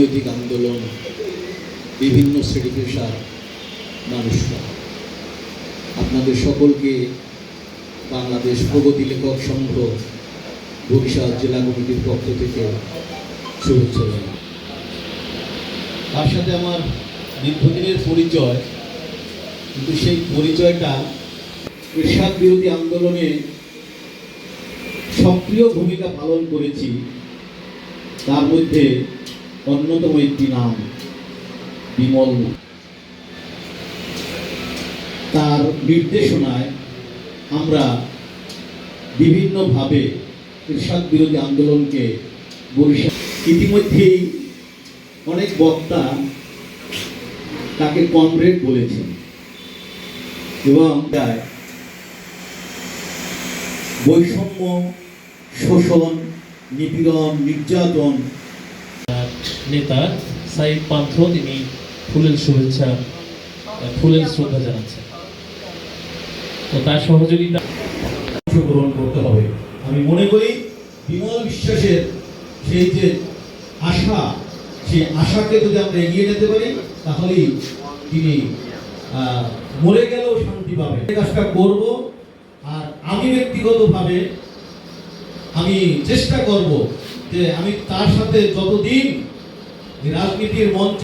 রাজনৈতিক আন্দোলন, বিভিন্ন শ্রেণি পেশার মানুষরা। আপনাদের সকলকে বাংলাদেশ প্রগতি লেখক সংঘ, বরিশাল জেলা কমিটির পক্ষ থেকে শুভেচ্ছা জানাই। তার সাথে আমার দীর্ঘদিনের পরিচয়, কিন্তু সেই পরিচয়টা এরশাদ বিরোধী আন্দোলনে সক্রিয় ভূমিকা পালন করেছি। তার মধ্যে অন্যতম একটি নাম, বিমল তার নির্দেশনায় আমরা বিভিন্নভাবে ইরশাদ বিরোধী আন্দোলনকে বরিশাল ইতিমধ্যেই অনেক বক্তা তাকে কমরেড বলেছেন এবং বৈষম্য, শোষণ, নিপীড়ন, নির্যাতন নেতা সাইদ পান্থ তিনি ফুলের শুভেচ্ছা ফুলের শ্রদ্ধা জানাচ্ছেন। তো তার সহযোগিতা অংশগ্রহণ করতে হবে। আমি মনে করি বিমল বিশ্বাসের সেই যে আশা, সেই আশাকে যদি আমরা এগিয়ে যেতে পারি, তাহলেই তিনি মরে গেলেও শান্তি পাবে কাজটা করব আর আমি ব্যক্তিগতভাবে আমি চেষ্টা করব যে আমি তার সাথে যতদিন রাজনীতির মঞ্চ